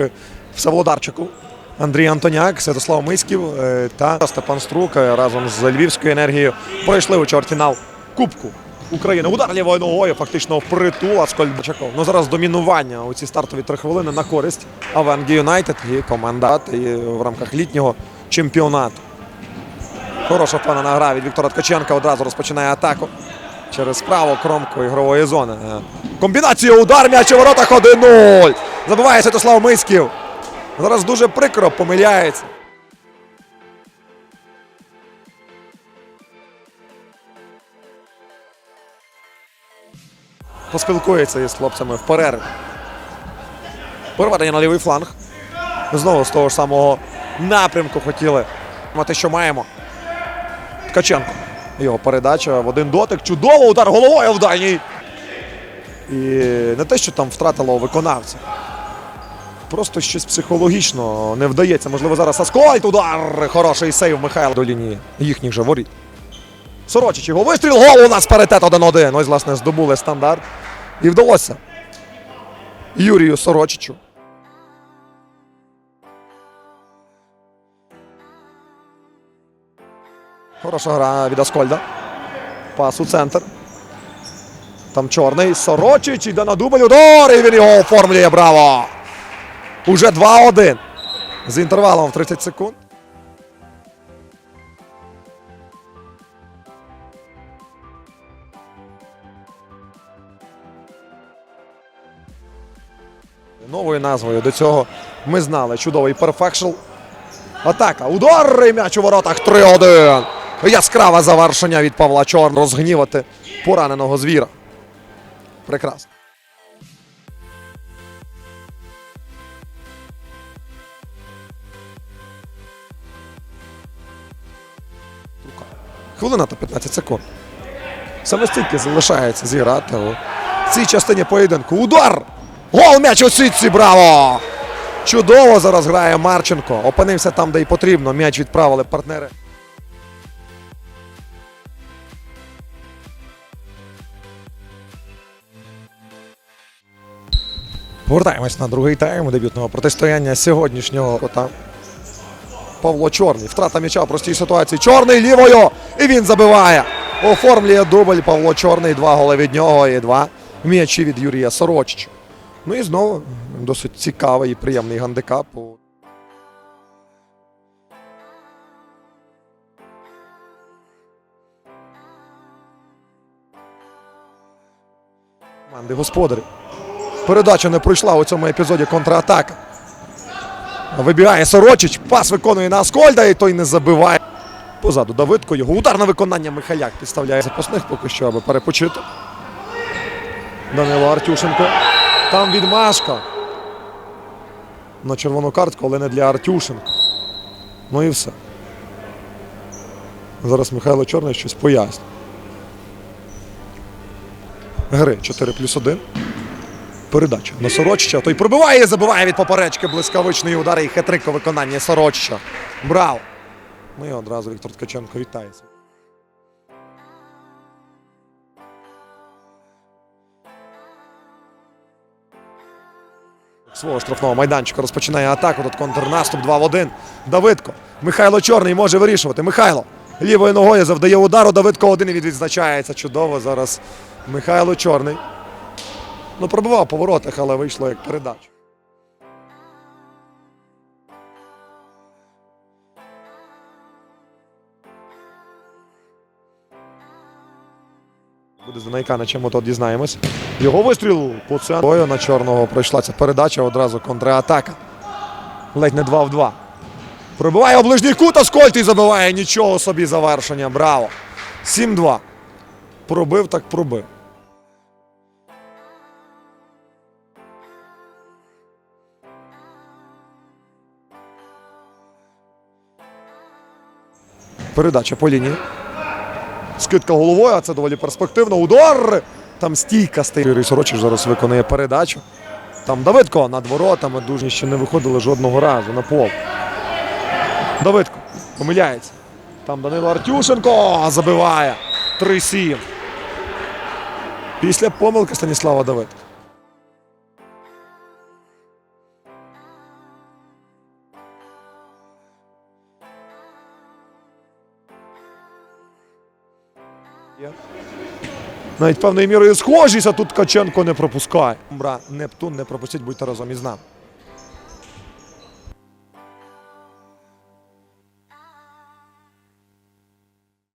завдяки Всеволодарчику. Андрій Антоняк, Святослав Миськів е, та Степан Струк е, разом з Львівською енергією пройшли у чвертьфінал Кубку України. Удар лівою ногою фактично впритул Аскольдчаков. Ну зараз домінування у ці стартові три хвилини на користь Авенгі Юнайтед і команда і в рамках літнього чемпіонату. Хороша впевнена гра від Віктора Ткаченка. Одразу розпочинає атаку через праву кромку ігрової зони. Е, Комбінація удар м'яч у воротах 1-0. Забиває Святослав Миськів. Зараз дуже прикро помиляється. Поспілкується із хлопцями в перерві. Переведення на лівий фланг. Знову з того ж самого напрямку хотіли мати, що маємо. Ткаченко. Його передача в один дотик. Чудово удар головою в дальній. І не те, що там втратило виконавця. Просто щось психологічно не вдається. Можливо, зараз Аскольд удар. Хороший сейв Михайла до лінії їхніх же воріт. Сорочич його вистріл. Гол у нас паритет 1-1. Ось, власне, здобули стандарт. І вдалося Юрію Сорочичу. Хороша гра від Аскольда. Пас у центр. Там чорний. Сорочич іде на дубль. Удар! І він його оформлює. Браво! Уже 2-1. З інтервалом в 30 секунд. Новою назвою до цього ми знали. Чудовий перфекшл. Атака. Удар і м'яч у воротах 3-1. Яскраве завершення від Павла Чорн. Розгнівати пораненого звіра. Прекрасно. Хвилина та 15 секунд. Саме стільки залишається зіграти у цій частині поєдинку. Удар! Гол м'яч у сітці! Браво! Чудово зараз грає Марченко. Опинився там, де й потрібно. М'яч відправили партнери. Повертаємось на другий тайм дебютного протистояння сьогоднішнього кота. Павло Чорний. Втрата м'яча в простій ситуації. Чорний лівою. І він забиває. Оформлює дубль Павло Чорний. Два голи від нього і два м'ячі від Юрія Сорочича. Ну і знову досить цікавий і приємний гандикап. Команди господарів. Передача не пройшла у цьому епізоді контратака. Вибігає Сорочич, пас виконує на Аскольда і той не забиває. Позаду Давидко. Його удар на виконання Михаляк підставляє запасних поки що, аби перепочити. Данило Артюшенко. Там відмашка. На червону картку, але не для Артюшенка. Ну і все. Зараз Михайло Чорний щось пояснить. Гри 4 плюс 1. Передача на Сорочича. Той пробиває забиває від поперечки блискавичний удар і хитрик у виконанні Сорочича. Браво! Ну і одразу Віктор Ткаченко вітається. Свого штрафного майданчика розпочинає атаку. Тут контрнаступ 2 в 1. Давидко. Михайло Чорний може вирішувати. Михайло лівою ногою завдає удару. Давидко один і відзначається. Чудово зараз Михайло Чорний. Ну, пробивав по воротах, але вийшло як передача. Буде Занайка, на чому то дізнаємось. Його вистріл по центру на чорного пройшла ця передача, одразу контратака. Ледь не 2 в 2. Пробиває у ближній кут, Аскольд і забиває нічого собі завершення. Браво! 7-2. Пробив, так пробив. Передача по лінії. Скидка головою, а це доволі перспективно. Удар! Там стійка стоїть. Юрій Сорочич зараз виконує передачу. Там Давидко над воротами дуже ще не виходили жодного разу на пол. Давидко помиляється. Там Данило Артюшенко забиває. 3-7. Після помилки Станіслава Давидка. Навіть певною мірою схожість, а тут Каченко не пропускає. Бра, Нептун не пропустіть, будьте разом із нами.